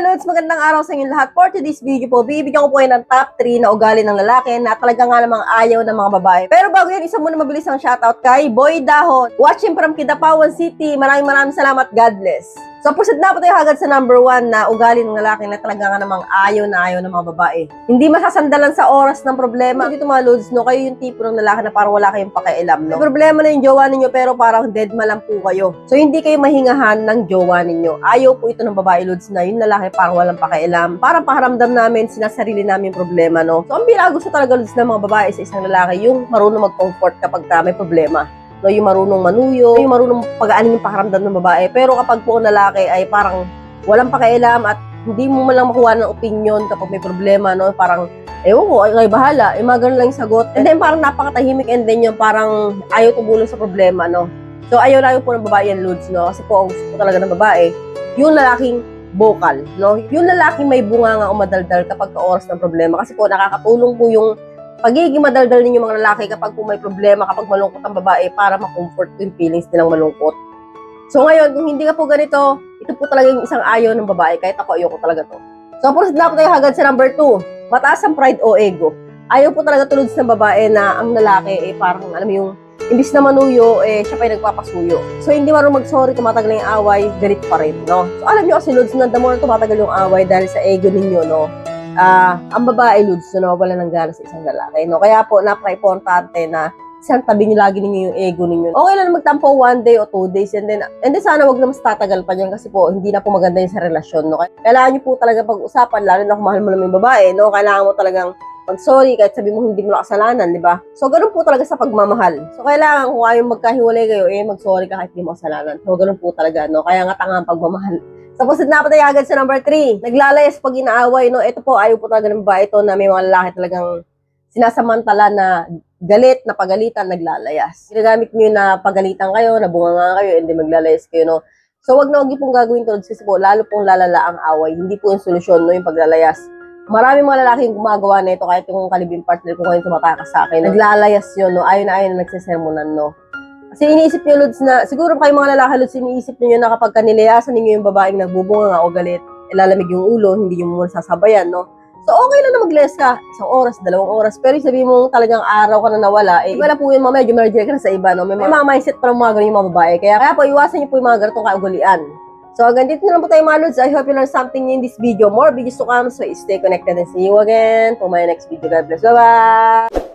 Lods, magandang araw sa inyong lahat. For today's video po, bibigyan ko po ng top 3 na ugali ng lalaki na talaga nga namang ayaw ng mga babae. Pero bago yan, isa muna mabilis ang shoutout kay Boy Dahon. Watching from Kidapawan City. Maraming maraming salamat. God bless. So, proceed na po tayo agad sa number 1 na ugali ng lalaki na talaga nga namang ayaw na ayaw ng mga babae. Hindi masasandalan sa oras ng problema. Dito mga Lods, no, kayo yung tipo ng lalaki na parang wala kayong pakialam, no? May problema na yung jowa ninyo pero parang dead ma lang po kayo. So, hindi kayo mahingahan ng jowa ninyo. Ayaw po ito ng babae Lods na yung lalaki parang walang pakialam. Parang paharamdam namin, sinasarili namin yung problema, no? So, ang bila gusto talaga Lods ng mga babae sa isang lalaki, yung marunong mag-comfort kapag ka may problema no, yung marunong manuyo, yung marunong pag-aanin yung pakaramdam ng babae. Pero kapag po ang lalaki ay parang walang pakialam at hindi mo man lang makuha ng opinion kapag may problema, no, parang ewan ko, ay, ay bahala, eh, mga lang yung sagot. And then parang napakatahimik and then yung parang ayaw tumulong sa problema, no. So ayaw lang po ng babae yan, Lods, no, kasi po ang gusto po talaga ng babae, yung lalaking vocal, no? Yung lalaking may bunganga o madaldal kapag ka oras ng problema kasi po nakakatulong po yung pagiging madaldal ninyo mga lalaki kapag po may problema, kapag malungkot ang babae para ma-comfort ko yung feelings nilang malungkot. So ngayon, kung hindi ka po ganito, ito po talaga yung isang ayaw ng babae, kahit ako ayoko talaga to. So proceed na po tayo agad sa number 2. Mataas ang pride o ego. Ayaw po talaga tulad sa babae na ang lalaki eh parang alam mo yung imbis na manuyo, eh, siya pa yung nagpapasuyo. So, hindi marunong mag-sorry, tumatagal na yung away, galit pa rin, no? So, alam niyo kasi, Lods, na the more tumatagal yung away dahil sa ego ninyo, no? Ah ang babae, Lods, no, wala nang gana sa isang lalaki, no? Kaya po, napaka-importante na isang tabi niyo lagi ninyo yung ego ninyo. Okay lang na magtampo one day o two days and then, and then sana wag na mas tatagal pa yan kasi po, hindi na po maganda yung sa relasyon, no? Kailangan niyo po talaga pag-usapan, lalo na kung mahal mo naman yung babae, no? Kailangan mo talagang mag-sorry kahit sabi mo hindi mo na kasalanan, di ba? So, ganun po talaga sa pagmamahal. So, kailangan kung ayaw magkahiwalay kayo, eh, mag-sorry ka kahit hindi mo kasalanan. So, ganun po talaga, no? Kaya nga tanga ang pagmamahal. Tapos na pa tayo agad sa number 3. Naglalayas pag inaaway, no? Ito po, ayaw po talaga ng babae ito na may mga lalaki talagang sinasamantala na galit, na pagalitan, naglalayas. Ginagamit nyo na pagalitan kayo, na bunganga kayo, hindi maglalayas kayo, no? So, wag na wag niyo pong gagawin to kasi po, lalo pong lalala ang away. Hindi po yung solusyon, no? Yung paglalayas. Maraming mga lalaking gumagawa na ito, kahit yung kalibing partner ko ngayon tumatakas sa akin. Naglalayas yun, no? Ayaw na ayaw na nagsisermonan, no? Kasi iniisip niyo, Lods, na siguro kayo mga lalaki, Lods, iniisip niyo na kapag kanilayasan ninyo yung babaeng nagbubunga nga o galit, ilalamig yung ulo, hindi yung muna sasabayan, no? So, okay lang na mag-less ka. Isang oras, dalawang oras. Pero sabi mo talagang araw ka na nawala, eh, na po yun, mamaya, medyo ka na sa iba, no? May, may mga mindset pa ng mga ganun yung mga babae. Kaya, kaya po, iwasan niyo po yung mga ganitong kaugalian. So, hanggang dito na lang po tayo mga Lods. I hope you learned something in this video. More videos to come. So, stay connected and see you again for my next video. God bless. Bye-bye!